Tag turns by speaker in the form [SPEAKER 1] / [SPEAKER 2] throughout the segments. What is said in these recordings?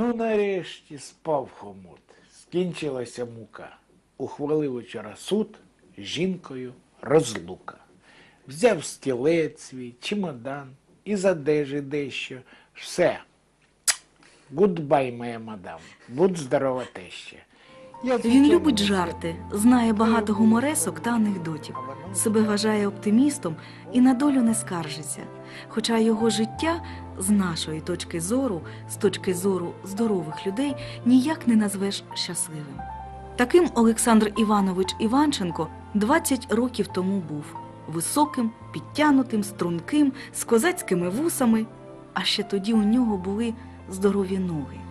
[SPEAKER 1] Ну, нарешті спав хомут. Скінчилася мука. Ухвалив учора суд з жінкою розлука. Взяв стілець свій, чемодан і з одежі дещо. Все. Гудбай, моя мадам. Будь здорова теща.
[SPEAKER 2] Він любить жарти, знає багато гуморесок та анекдотів. Себе вважає оптимістом і на долю не скаржиться. Хоча його життя з нашої точки зору, з точки зору здорових людей, ніяк не назвеш щасливим. Таким Олександр Іванович Іванченко 20 років тому був високим, підтянутим, струнким, з козацькими вусами. А ще тоді у нього були здорові ноги.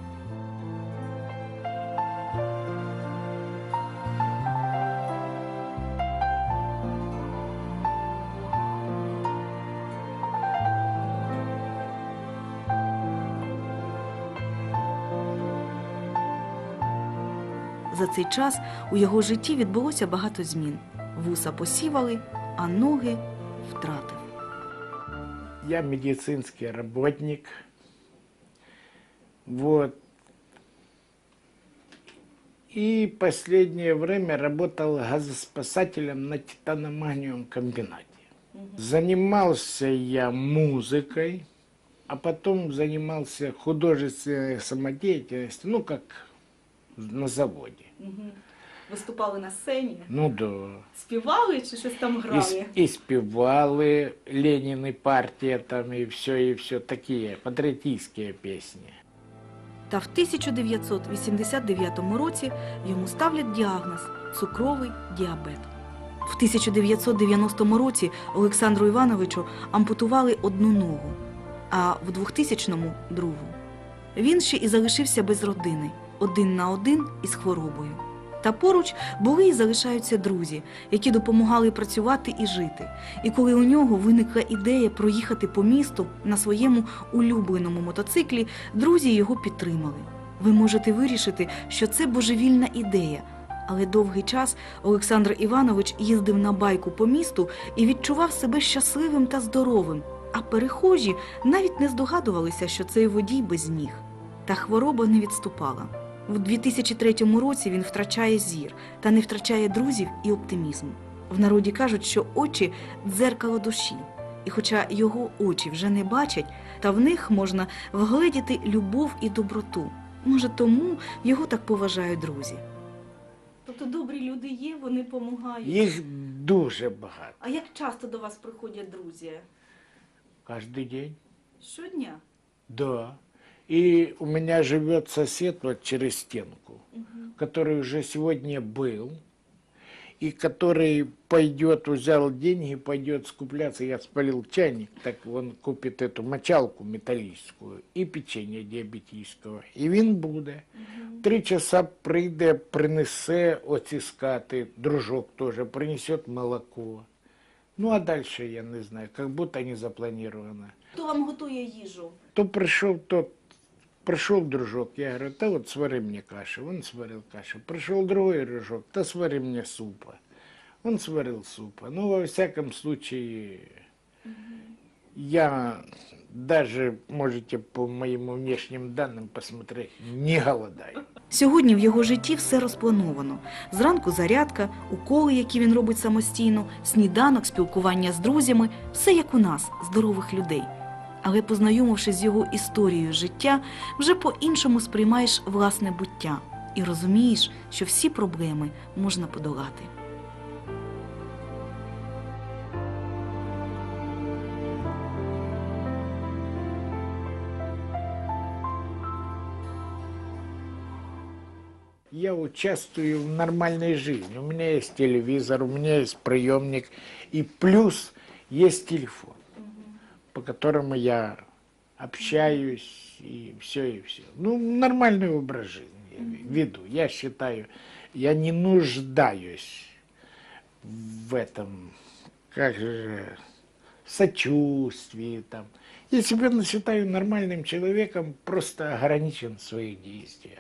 [SPEAKER 2] За цей час у його житті відбулося багато змін. Вуса посівали, а ноги втратив.
[SPEAKER 1] Я медицинский работник. Вот. И последнее время работал газоспасателем на титаномагниевом комбинате. Занимался я музыкой, а потом занимался художественной самодеятельностью, ну, как на заводе.
[SPEAKER 2] Виступали на сцені,
[SPEAKER 1] Ну да.
[SPEAKER 2] співали чи щось там
[SPEAKER 1] И, с- и спевалы Ленин и партия там, и все, и все такие патриотические песни.
[SPEAKER 2] Та в 1989 році йому ставлять діагноз цукровий діабет. В 1990 році Олександру Івановичу ампутували одну ногу, а в 2000-му – другу. Він ще і залишився без родини, один на один із хворобою. Та поруч були і залишаються друзі, які допомагали працювати і жити. І коли у нього виникла ідея проїхати по місту на своєму улюбленому мотоциклі, друзі його підтримали. Ви можете вирішити, що це божевільна ідея. Але довгий час Олександр Іванович їздив на байку по місту і відчував себе щасливим та здоровим. А перехожі навіть не здогадувалися, що цей водій без ніг. Та хвороба не відступала. В 2003 році він втрачає зір та не втрачає друзів і оптимізм. В народі кажуть, що очі дзеркало душі. І хоча його очі вже не бачать, та в них можна вгледіти любов і доброту. Може, тому його так поважають друзі. Тобто добрі люди є, вони допомагають.
[SPEAKER 1] Їх дуже багато.
[SPEAKER 2] А як часто до вас приходять друзі?
[SPEAKER 1] Каждый день.
[SPEAKER 2] Щодня?
[SPEAKER 1] Да. И у меня живет сосед вот через стенку, который уже сегодня был, и который пойдет, взял деньги, пойдет скупляться. Я спалил чайник, так он купит эту мочалку металлическую и печенье диабетического. І він буде. Три часа прийде, принесе оці скати, дружок тоже принесет молоко. Ну а дальше я не знаю, как будто не запланировано.
[SPEAKER 2] Хто вам готує їжу?
[SPEAKER 1] То пришел тот, пришел дружок, я говорю, да вот свари мне кашу, он сварил кашу. Пришел другой дружок, да свари мне супа. Он сварил супа. Ну, во всяком случае, я даже, можете по моим внешним данным посмотреть, не голодаю.
[SPEAKER 2] Сьогодні в його житті все розплановано. Зранку зарядка, уколи, які він робить самостійно, сніданок, спілкування з друзями все як у нас, здорових людей. Але познайомившись з його історією життя, вже по-іншому сприймаєш власне буття і розумієш, що всі проблеми можна подолати.
[SPEAKER 1] Я участвую в нормальной жизни. У меня есть телевизор, у меня есть приемник, и плюс есть телефон, по которому я общаюсь, и все, и все. Ну, нормальный образ жизни я веду. Я считаю, я не нуждаюсь в этом, как же, сочувствии там. Я себя считаю нормальным человеком, просто ограничен в своих действиях.